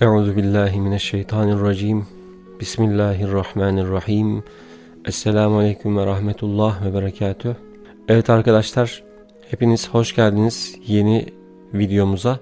Euzu billahi mineşşeytanirracim. Bismillahirrahmanirrahim. Esselamu aleyküm ve rahmetullah ve berekatüh. Evet arkadaşlar, hepiniz hoş geldiniz yeni videomuza.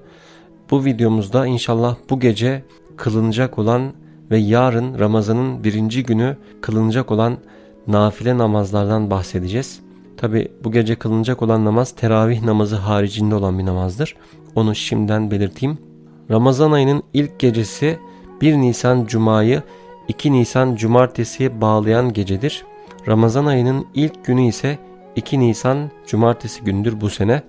Bu videomuzda inşallah bu gece kılınacak olan ve yarın Ramazan'ın birinci günü kılınacak olan nafile namazlardan bahsedeceğiz. Tabi bu gece kılınacak olan namaz teravih namazı haricinde olan bir namazdır. Onu şimdiden belirteyim. Ramazan ayının ilk gecesi 1 Nisan Cuma'yı 2 Nisan Cumartesi'ye bağlayan gecedir. Ramazan ayının ilk günü ise 2 Nisan Cumartesi gündür bu sene.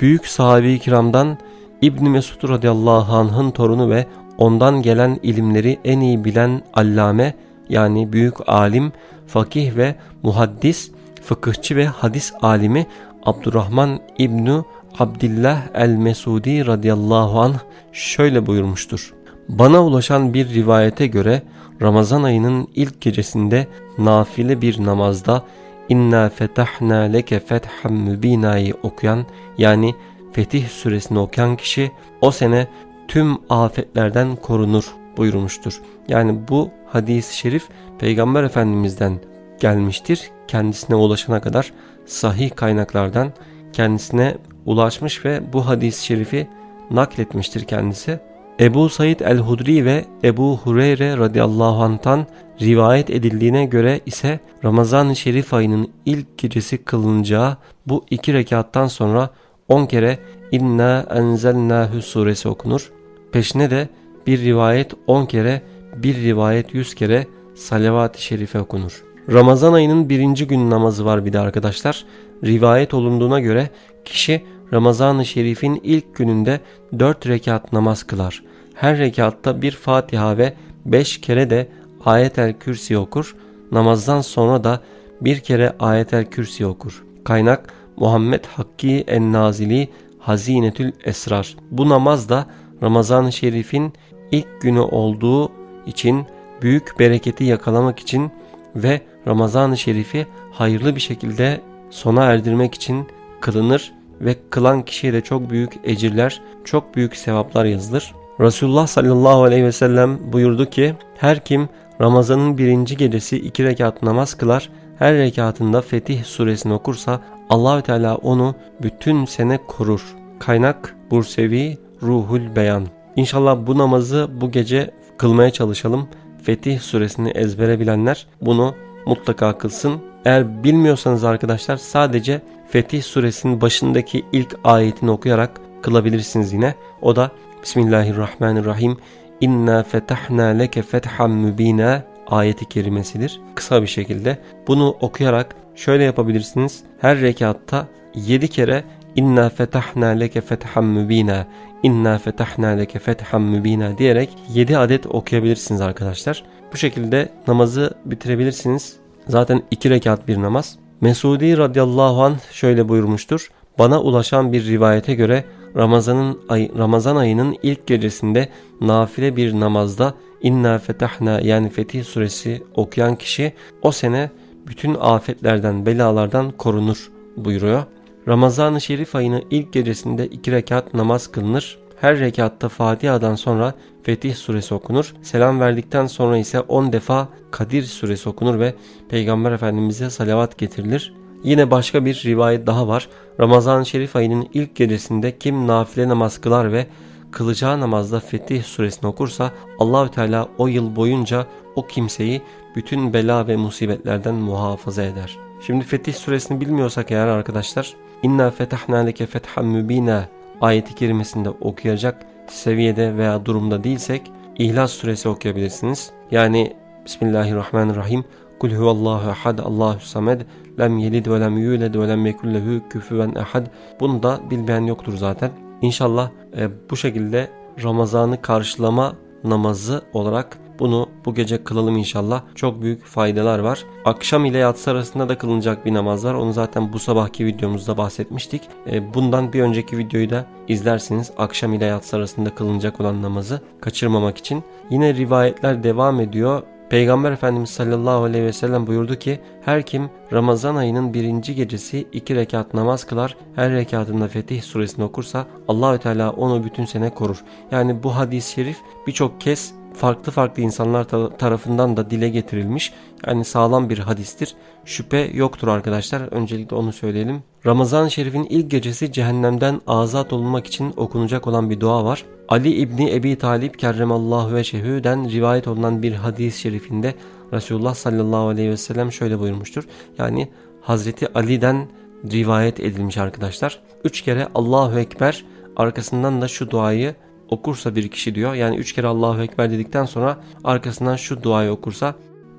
Büyük sahabe-i kiramdan İbn Mesud radıyallahu anh'ın torunu ve ondan gelen ilimleri en iyi bilen allame yani büyük alim, fakih ve muhaddis, fıkıhçı ve hadis alimi Abdurrahman İbnu Abdillah el-Mesudi radıyallahu anh şöyle buyurmuştur. Bana ulaşan bir rivayete göre Ramazan ayının ilk gecesinde nafile bir namazda İnna fetahna leke fethan mübina'yı okuyan yani Fetih suresini okuyan kişi o sene tüm afetlerden korunur buyurmuştur. Yani bu hadis-i şerif Peygamber Efendimiz'den gelmiştir. Kendisine ulaşana kadar sahih kaynaklardan kendisine ulaşmış ve bu hadis-i şerifi nakletmiştir kendisi. Ebu Said el-Hudri ve Ebu Hureyre radıyallahu anh'tan rivayet edildiğine göre ise Ramazan-ı Şerif ayının ilk gecesi kılınacağı bu iki rekattan sonra 10 kere İnna enzelnâhü suresi okunur. Peşine de bir rivayet 10 kere, bir rivayet 100 kere salavat-ı şerife okunur. Ramazan ayının birinci gün namazı var bir de arkadaşlar. Rivayet olunduğuna göre kişi Ramazan-ı Şerif'in ilk gününde 4 rekat namaz kılar. Her rekatta bir Fatiha ve 5 kere de Ayet-el Kürsi okur. Namazdan sonra da bir kere Ayet-el Kürsi okur. Kaynak Muhammed Hakki En-Nazili Hazinetül Esrar. Bu namaz da Ramazan-ı Şerif'in ilk günü olduğu için büyük bereketi yakalamak için ve Ramazan-ı Şerif'i hayırlı bir şekilde sona erdirmek için kılınır ve kılan kişiye de çok büyük ecirler, çok büyük sevaplar yazılır. Resulullah sallallahu aleyhi ve sellem buyurdu ki her kim Ramazan'ın birinci gecesi iki rekat namaz kılar, her rekatında Fetih suresini okursa Allahü Teala onu bütün sene korur. Kaynak Bursevi Ruhul Beyan. İnşallah bu namazı bu gece kılmaya çalışalım. Fetih suresini ezbere bilenler bunu mutlaka kılsın. Eğer bilmiyorsanız arkadaşlar sadece Fetih suresinin başındaki ilk ayetini okuyarak kılabilirsiniz yine. O da Bismillahirrahmanirrahim. İnna fetahna leke fethan mübina ayeti kerimesidir. Kısa bir şekilde bunu okuyarak şöyle yapabilirsiniz. Her rekatta 7 kere İnna fetahna leke fethan mübina İnna fetahna leke fethan mübina diyerek 7 adet okuyabilirsiniz arkadaşlar. Bu şekilde namazı bitirebilirsiniz. Zaten 2 rekat bir namaz. Mesudi radıyallahu anh şöyle buyurmuştur. Bana ulaşan bir rivayete göre Ramazan'ın ay, Ramazan ayının ilk gecesinde nafile bir namazda İnna fetahna yani Fetih suresi okuyan kişi o sene bütün afetlerden, belalardan korunur buyuruyor. Ramazan-ı Şerif ayının ilk gecesinde iki rekat namaz kılınır. Her rekatta Fatiha'dan sonra Fetih suresi okunur. Selam verdikten sonra ise 10 defa Kadir suresi okunur ve Peygamber Efendimiz'e salavat getirilir. Yine başka bir rivayet daha var. Ramazan-ı Şerif ayının ilk gecesinde kim nafile namaz kılar ve kılacağı namazda Fetih suresini okursa Allahü Teala o yıl boyunca o kimseyi bütün bela ve musibetlerden muhafaza eder. Şimdi Fetih suresini bilmiyorsak eğer arkadaşlar İnna fetahna leke fethan mübina ayeti kerimesinde okuyacak seviyede veya durumda değilsek İhlas suresi okuyabilirsiniz. Yani Bismillahirrahmanirrahim Kul huvallahu ahad Allahu samed lem yelid ve lem yuled ve lem yekun lehu küfüven ahad. Bunu da bilmeyen yoktur zaten. İnşallah e, bu şekilde Ramazan'ı karşılama namazı olarak bunu bu gece kılalım inşallah. Çok büyük faydalar var. Akşam ile yatsı arasında da kılınacak bir namaz var. Onu zaten bu sabahki videomuzda bahsetmiştik. E, bundan bir önceki videoyu da izlersiniz. Akşam ile yatsı arasında kılınacak olan namazı kaçırmamak için. Yine rivayetler devam ediyor. Peygamber Efendimiz sallallahu aleyhi ve sellem buyurdu ki her kim Ramazan ayının birinci gecesi iki rekat namaz kılar her rekatında Fetih suresini okursa Allahü Teala onu bütün sene korur. Yani bu hadis-i şerif birçok kez farklı farklı insanlar ta- tarafından da dile getirilmiş. Yani sağlam bir hadistir. Şüphe yoktur arkadaşlar. Öncelikle onu söyleyelim. Ramazan-ı Şerif'in ilk gecesi cehennemden azat olunmak için okunacak olan bir dua var. Ali İbni Ebi Talip kerremallahu ve şehüden rivayet olunan bir hadis-i şerifinde Resulullah sallallahu aleyhi ve sellem şöyle buyurmuştur. Yani Hazreti Ali'den rivayet edilmiş arkadaşlar. Üç kere Allahu Ekber arkasından da şu duayı okursa bir kişi diyor. Yani üç kere Allahu Ekber dedikten sonra arkasından şu duayı okursa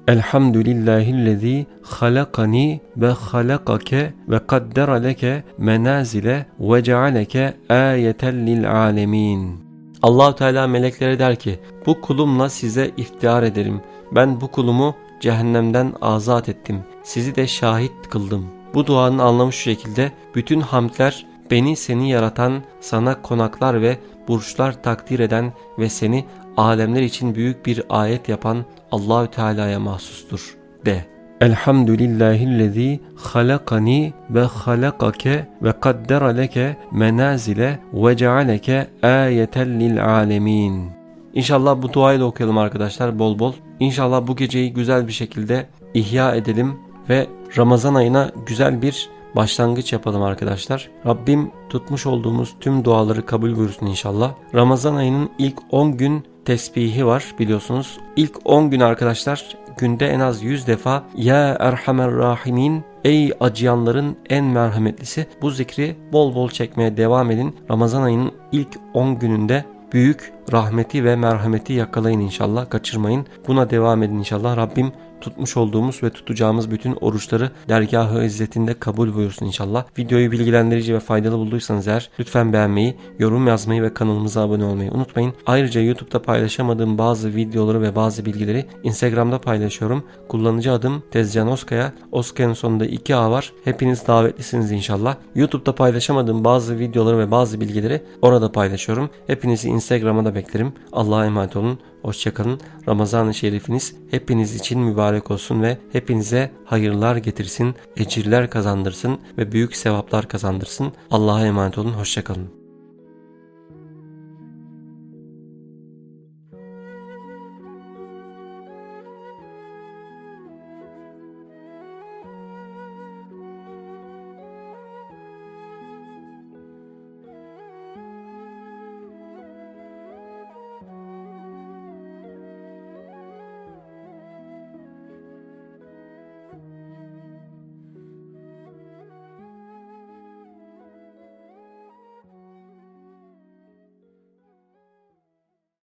Elhamdülillahillezî halakani ve halakake ve kaddera leke menazile ve cealeke ayeten lil alemin. Allahu Teala meleklere der ki bu kulumla size iftihar ederim. Ben bu kulumu cehennemden azat ettim. Sizi de şahit kıldım. Bu duanın anlamı şu şekilde bütün hamdler beni seni yaratan, sana konaklar ve burçlar takdir eden ve seni alemler için büyük bir ayet yapan Allahü Teala'ya mahsustur de. Elhamdülillahillezî halakani ve halakake ve kaddera leke menazile ve cealeke ayeten lil alemin. İnşallah bu duayı da okuyalım arkadaşlar bol bol. İnşallah bu geceyi güzel bir şekilde ihya edelim ve Ramazan ayına güzel bir başlangıç yapalım arkadaşlar. Rabbim tutmuş olduğumuz tüm duaları kabul buyursun inşallah. Ramazan ayının ilk 10 gün tesbihi var biliyorsunuz. İlk 10 gün arkadaşlar günde en az 100 defa Ya Erhamer Rahimin Ey acıyanların en merhametlisi bu zikri bol bol çekmeye devam edin. Ramazan ayının ilk 10 gününde büyük rahmeti ve merhameti yakalayın inşallah kaçırmayın. Buna devam edin inşallah. Rabbim tutmuş olduğumuz ve tutacağımız bütün oruçları dergahı izzetinde kabul buyursun inşallah. Videoyu bilgilendirici ve faydalı bulduysanız eğer lütfen beğenmeyi, yorum yazmayı ve kanalımıza abone olmayı unutmayın. Ayrıca YouTube'da paylaşamadığım bazı videoları ve bazı bilgileri Instagram'da paylaşıyorum. Kullanıcı adım Tezcan Oskaya. Oskaya'nın sonunda 2A var. Hepiniz davetlisiniz inşallah. YouTube'da paylaşamadığım bazı videoları ve bazı bilgileri orada paylaşıyorum. Hepinizi Instagram'a da beklerim. Allah'a emanet olun. Hoşçakalın. Ramazan-ı Şerifiniz hepiniz için mübarek olsun ve hepinize hayırlar getirsin, ecirler kazandırsın ve büyük sevaplar kazandırsın. Allah'a emanet olun. Hoşçakalın.